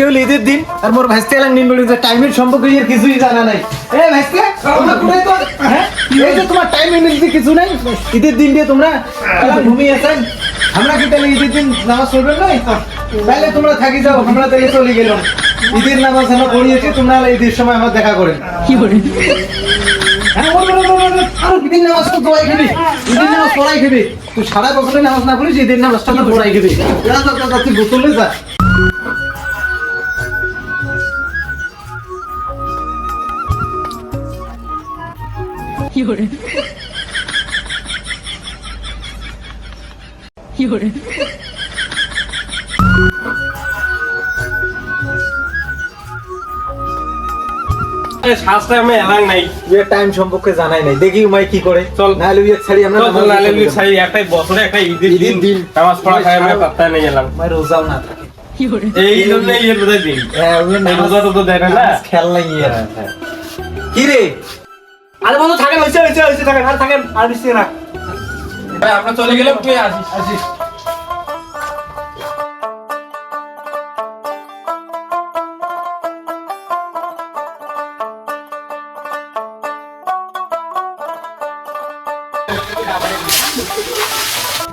আজকে হলো ঈদের দিন আর মোর ভাইস্তে এলাম নিন বলি টাইমের সম্পর্কে এর কিছুই জানা নাই। এ ভাইস্তে তোমরা কোথায় তো? হ্যাঁ? এই যে তোমার টাইম এনার্জি কিছু নাই? ঈদের দিন দিয়ে তোমরা ঘুমিয়ে আছেন। আমরা কি তাহলে ঈদের দিন নামাজ পড়বেন নাই তাহলে তোমরা থাকি যাও আমরা তাহলে চলে গেলাম। ঈদের নামাজ আমরা পড়িয়েছি তোমরা ঈদের সময় আমার দেখা করেন। হ্যাঁ, বল, বল। আর ঈদের নামাজ তো দোয়াই খেবি। ঈদের নামাজ পড়াই খেবি। তুই সারা বছরে নামাজ না পড়িস ঈদের নামাজটা তো পড়াই খেবি। যা যা যা, যা, তুই গোসলে যা শ্বাসটা আমি এলাং নাই। ইয়ে টাইম সম্পর্কে জানাই নাই। দেখি উমাই কি করে। চল। নাহলে ইয়ে ছাড়ি আমরা চল, নাহলে চলে ছাড়ি, একটাই বছরে একটা ঈদের ঈদের দিন। দিন। নামাজ পড়া খাই আমি সারা- পাত্তা নেই এলাম উমাই রোজাও না থাকে। এই জন্য ইয়ের বোধহয় দিন। হ্যাঁ রোজা তো দেয় না খেয়াল নাই। ইয়ে কি রে? আরে বন্ধু থাকেন হয়েছে হয়েছে হয়েছে থাকেন আর থাকেন আর বেশি না। আমরা চলে গেলাম তুই আসিস। আসিস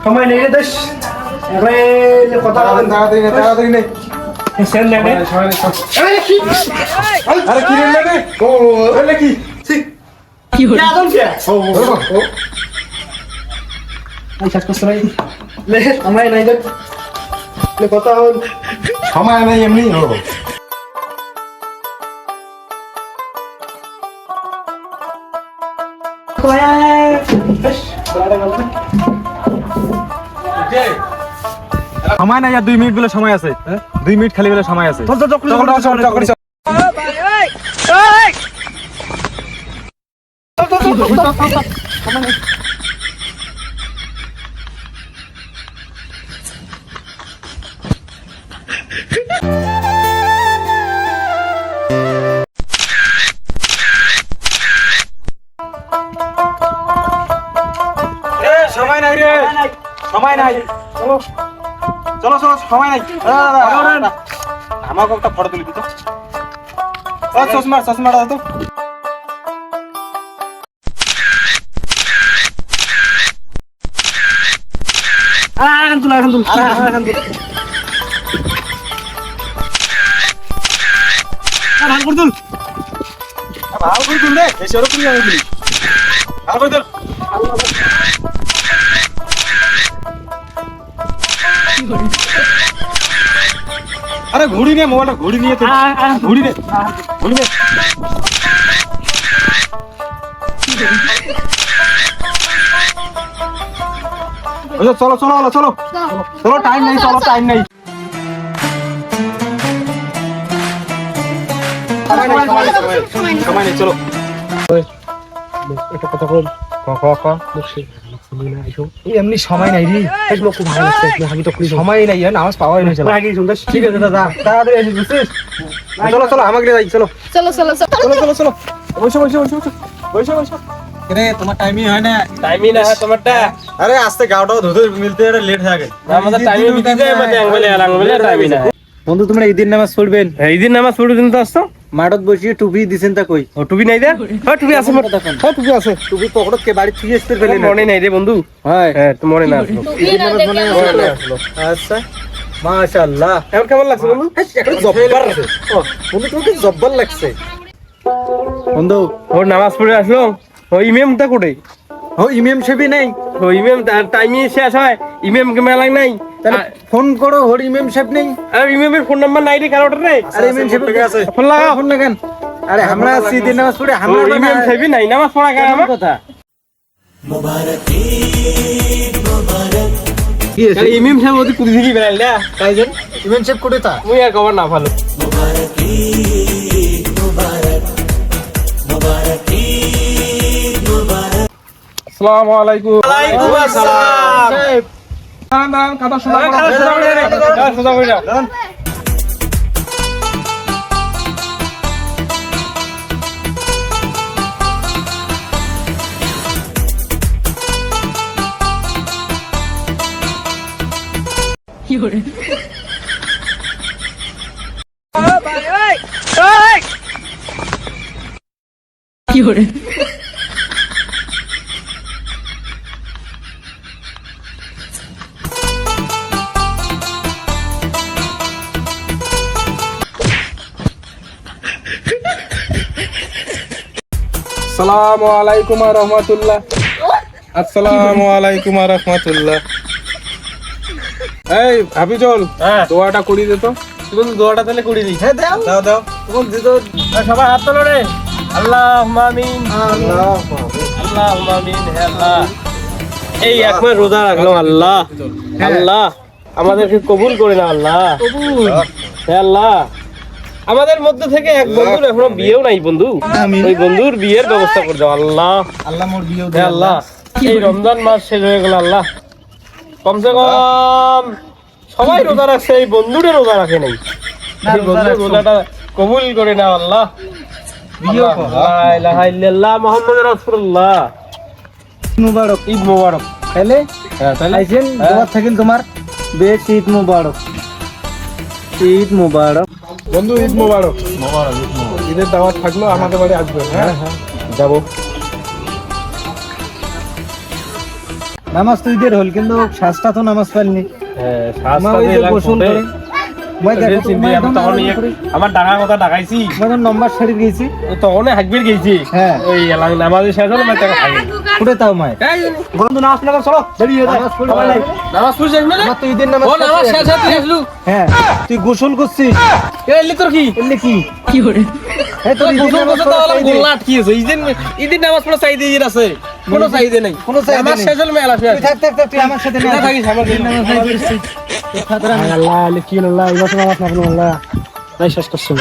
সময় নেই রে দেশ কথা তাড়াতাড়ি নে। তাড়াতাড়ি নে সেন নেবে আরে কি? রে ও কি? কথা হল সময় নাই এমনি ও। সময় নাই দুই মিনিট বলে সময় আছে। দুই মিনিট খালি বলে সময় আছে। সময় নাই রে। সময় নাই। চলো। চলো চলো সময় নাই। আমাকে একটা ফটো তুলে দিত। ও, চশমা চশমাটা তো। এখন তুল এখন তুল এখান করে তুল। আ, করে তুল রে বেশি ওরকম তুলি আমি তুলি। ভালো করে তুল। আরে ঘুড়ি নে মোবাইলটা ঘুড়ি নিয়ে তুল। ঘুড়ি নে ঘুড়ি নে। চলো চলো চলো চলো। চলো টাইম নেই চলো টাইম নেই। সময় চলো। একটা কথা বল। এমনি সময় নাই রে। খুব ভালো লাগছে আমি তো সময় নাই নামাজ পাওয়াই শুনতে ঠিক আছে দাদা তাড়াতাড়ি বুঝছিস চলো চলো আমাকে যাই চলো। চলো চলো চলো। চলো চলো চলো। বসো বসো বসো বসো। বসো বসো। রে তোমার টাইমই হয় না? টাইমই না হয় তোমারটা? আরে আস্তে গাওটাও ধুতে মিলতে এটা লেট হয়ে আমাদের টাইমে মিটি যায় মতে আঙ্গুলে আঙ্গুলে টাইমই না বন্ধু তোমরা ঈদের নামাজ পড়বেন এই নামাজ পড়ে তো আসতো মাঠত বসিয়ে টুপি দিছেন তা কই? ও টুপি নাই দে? হ্যাঁ টুপি আছে মোর হ্যাঁ টুপি আছে। টুপি পকেটত কে বাড়ি থেকে আসতে পেলে মনে নাই রে বন্ধু। হয়। হ্যাঁ তো মনে না আসলো। ঈদের নামাজ মনে আসলো। আচ্ছা। মাশাআল্লাহ। এখন কেমন লাগছে বন্ধু? একটা জব্বার ও, বন্ধু তোমাকে জব্বার লাগছে? বন্ধু ওর নামাজ পড়ে আসলো? ও ইমামটা কোটে ও ইমাম সাহেবই নাই। ও ইমাম টাইমে শেষ হয় ইমাম কে মেলাং নাই। তাহলে ফোন করো হর ইমাম সাহেব নেই। আর ইমামের ফোন নাম্বার নাই রে কারোটা রে। আরে ইমাম সাহেব আছে ফোন লাগাও। ফোন লাগান আরে আমরা আছি ঈদের নামাজ পড়ে আমরা ইমাম সাহেবই নাই নামাজ পড়া আমার? কথা? আরে ইমাম সাহেব ওদি কুদি থেকে বেরাল না কাইজন? ইমাম সাহেব কোটে তা? মুই আর কবার না ভালো। আসসালামু আলাইকুম। ওয়ালাইকুম করে। দাঁড়ান। Llore. আসসালামু আলাইকুম রহমতুল্লাহ। আসসালামু আলাইকুম রহমতুল্লাহ। এই হাবিজল হ্যাঁ। দোয়াটা করি দে তো। তুমি দোয়াটা তাহলে করে দিই হ্যাঁ দাও। দাও দাও। দিত সবাই হাত তোলো রে। আল্লাহ আমিন। আল্লাহ আল্লাহ আমিন হে আল্লাহ। এই এক মাস রোজা রাখলাম আল্লাহ। আল্লাহ। আমাদেরকে কবুল করে না আল্লাহ। হে আল্লাহ। আমাদের মধ্যে থেকে এক বন্ধুর এখনও বিয়েও নাই বন্ধু। ওই বন্ধুর বিয়ের ব্যবস্থা করে দাও আল্লাহ। আল্লাহ মোর বিয়ে আল্লাহ এই রমজান মাস শেষ হয়ে গেল আল্লাহ। কমসে কম সবাই রোজা রাখছে এই বন্ধুরে রোজা রাখে নাই। বন্ধুর রোজাটা কবুল করে নাও আল্লাহ। মুবারক। ঈদ মোবারক। তাহলে হ্যাঁ আইছেন। দোয়া থাকিল তোমার। বেশ ঈদ মুবারক। ঈদ মুবারক। বন্ধু ঈদ মোবারক। ঈদের দাওয়াত থাকল আমাদের বাড়ি আসবে হ্যাঁ? হ্যাঁ যাব। নামাজ তো ঈদের হল কিন্তু শ্বাসটা তো নামাজ পাইনি হ্যাঁ গোসল করে। মই আমার কথা ডাকাইছি মই এখন নম্বর ছাড়ি গেছি তখন হাকবির গেছি হ্যাঁ। ওই নামাজের শেষ হলো মানে তাও বন্ধু নামাজ পড়া চলো। বেরিয়ে যা নামাজ পড়ব সবাই না। নামাজ পড়ছিস মানে আমার তো নামাজ ও নামাজ শেষ শেষ হতে আসলু হ্যাঁ। তুই গোসল করছিস। এলি তোর কি? এলে কি? এই তোর তোর ঈদের গোসল নামাজ করতে তাহলে চাই। গোল্লা আটকিয়েছে নামাজ পড়া আছে। কোনো চাইতে নেই। কোনো চাহিদা আমার নেই। শেষ হলে মেলা শেষ। তুই থাক থাক থাক, তুই আমার সাথে না থাকিস আমার আল্লাহ কি আল্লাহ? এবার আল্লাহ। নাই শেষ করছেন